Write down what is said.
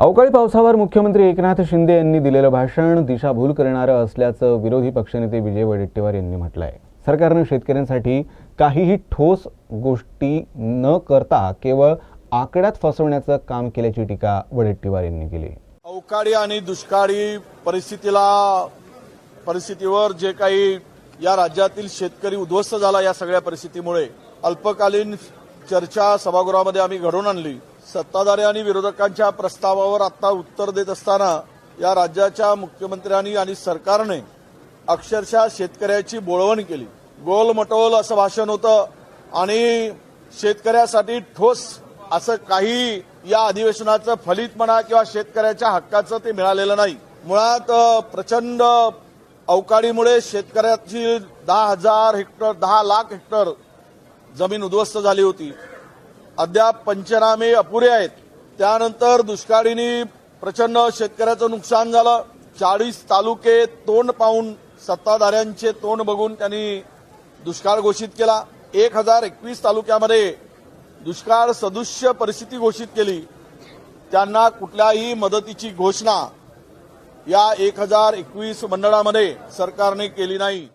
अवकाळी पावसावर मुख्यमंत्री एकनाथ शिंदे यांनी दिलेलं भाषण दिशाभूल करणारं असल्याचं विरोधी पक्षनेते विजय वडेट्टीवार यांनी म्हटलं आहे सरकारनं शेतकऱ्यांसाठी काहीही ठोस गोष्टी न करता केवळ आकड्यात फसवण्याचं काम केल्याची टीका वडेट्टीवार यांनी केली. अवकाळी आणि दुष्काळी परिस्थितीला परिस्थितीवर जे काही या राज्यातील शेतकरी उद्ध्वस्त झाला या सगळ्या परिस्थितीमुळे अल्पकालीन चर्चा सभागृहामध्ये आम्ही घडवून आणली. सत्ताधारी आणि विरोधकांच्या प्रस्तावावर आता उत्तर देत असताना या राज्याच्या मुख्यमंत्र्यांनी आणि सरकारने अक्षरशः शेतकऱ्याची बोळवण केली. गोलमटोल असं भाषण होतं आणि शेतकऱ्यासाठी ठोस असं काही या अधिवेशनाचं फलित म्हणा किंवा शेतकऱ्याच्या हक्काचं ते मिळालेलं नाही. मुळात प्रचंड अवकाळीमुळे शेतकऱ्याची दहा हजार हेक्टर दहा लाख हेक्टर जमीन उद्ध्वस्त झाली होती. अद्याप पंचनामे अपुरे आहेत. त्यानंतर दुष्काळीने प्रचंड शेतकऱ्याचं नुकसान झालं. चाळीस तालुके तोंड पाहून सत्ताधाऱ्यांचे तोंड बघून त्यांनी दुष्काळ घोषित केला. एक हजार एकवीस तालुक्यामध्ये दुष्काळ सदृश्य परिस्थिती घोषित केली. त्यांना कुठल्याही मदतीची घोषणा या एक हजार एकवीस मंडळामध्ये सरकारने केली नाही.